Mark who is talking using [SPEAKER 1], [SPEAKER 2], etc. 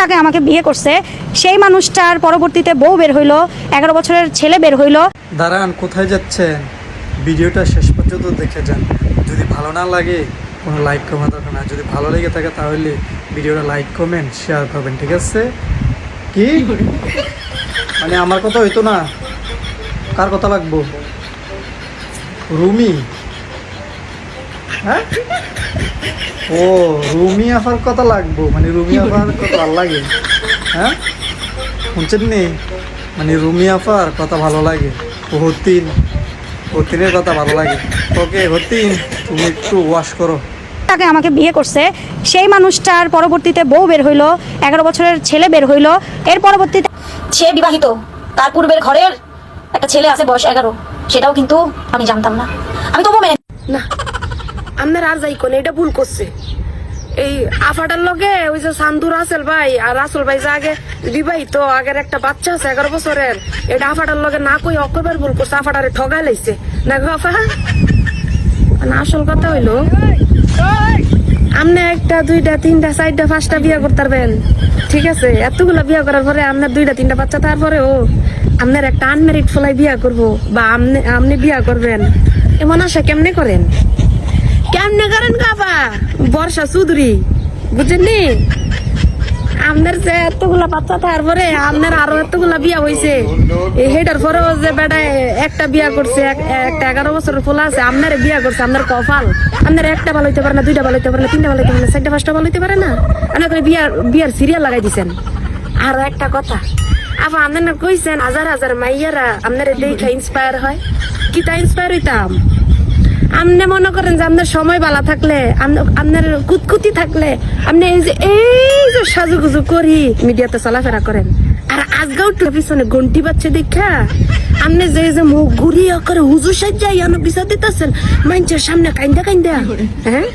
[SPEAKER 1] তাকে আমাকে বিয়ে করছে, সেই মানুষটার পরবর্তীতে বউ বের হইল, এগারো বছরের ছেলে বের হইল।
[SPEAKER 2] দাঁড়ান, কোথায় যাচ্ছেন? ভিডিওটা শেষ পর্যন্ত দেখে যান। যদি ভালো না লাগে, কোনো লাইক কমা দরকার না। যদি ভালো লেগে থাকে তাহলে ভিডিওটা লাইক কমেন্ট শেয়ার করবেন, ঠিক আছে? কি? মানে আমার কথা হইতো না? কার কথা লাগবো? রুমি? হ্যাঁ? ও রুমি আফার কথা লাগবো। মানে রুমি আফার কথা ভালো লাগে। হ্যাঁ? শুনছেন নি? মানে রুমি আফার কথা ভালো লাগে। ও হতিন। হতিনের কথা ভালো লাগে। ওকে হতিন তুমি একটু ওয়াশ করো।
[SPEAKER 1] তাকে আমাকে বিয়ে করছে। সেই মানুষটার পরবর্তীতে বউ বের হইল এগারো বছরের ছেলে বের হইল। এর পরবর্তীতে
[SPEAKER 3] সে বিবাহিত। তার পূর্বের ঘরের একটা ছেলে আছে বয়স এগারো। সেটাও কিন্তু আমি জানতাম না। আমি তবু মেনে
[SPEAKER 4] না। আপনার আর যাই কোন এটা ভুল করছে। এই আফাটার লগে ওই যে সান্দু রাসেল ভাই আর রাসেল ভাই যে আগে বিবাহিত, আগের একটা বাচ্চা আছে, এগারো বছরের, এটা আফাটার লগে না কই অকবার ভুল করছে, আফাটারে ঠগাই লাইছে। না গো আফা? না, আসল কথা হইল আপনি একটা, দুইটা, তিনটা, চারটা, পাঁচটা বিয়ে করতে পারবেন ঠিক আছে, এতগুলা বিয়ে করার পরে আপনার দুইটা, তিনটা বাচ্চা তারপরে ও আপনার একটা আনমেরিড ফলাই বিয়া করব, বা আপনি আপনি বিয়া করবেন। এমন আশা কেমনে করেন? করেন বর্ষা চৌধুরী বুঝেন নি আপনার যে এতগুলা বাচ্চা, তারপরে আপনার আরও এতগুলা বিয়া হয়েছে হেটার পরেও যে বেটা একটা বিয়া করছে একটা এগারো বছরের ফোলা আছে, আপনার বিয়া করছে, আপনার কপাল। আপনার একটা ভালো হইতে পারে না, দুইটা ভালো হইতে পারে না, তিনটা ভালো হইতে পারে না, চারটা, পাঁচটা ভালো হইতে পারে না। আপনার বিয়ার বিয়ার সিরিয়াল লাগাই দিছেন। আর একটা কথা, আপা, আপনার না কইছেন, হাজার হাজার মাইয়ারা আপনার দেখে ইন্সপায়ার হয়। কিতা ইন্সপায়ার হইতাম? আপনি মনে করেন যে আপনার সময় বালা থাকলে আপনার কুতকুতি থাকলে আপনি এই যে এই যে সাজুগুজু করি, মিডিয়াতে চলাফেরা করেন। আর আজগাও টেলিভিশনে পিছনে ঘন্টি বাচ্চা দেখা আপনি যে যে মুখ ঘুরিয়ে করে হুজুর সাজ্জাই আনো বিচার দিতেছেন, মানুষের সামনে কাইন্দা কাইন্দা। হ্যাঁ?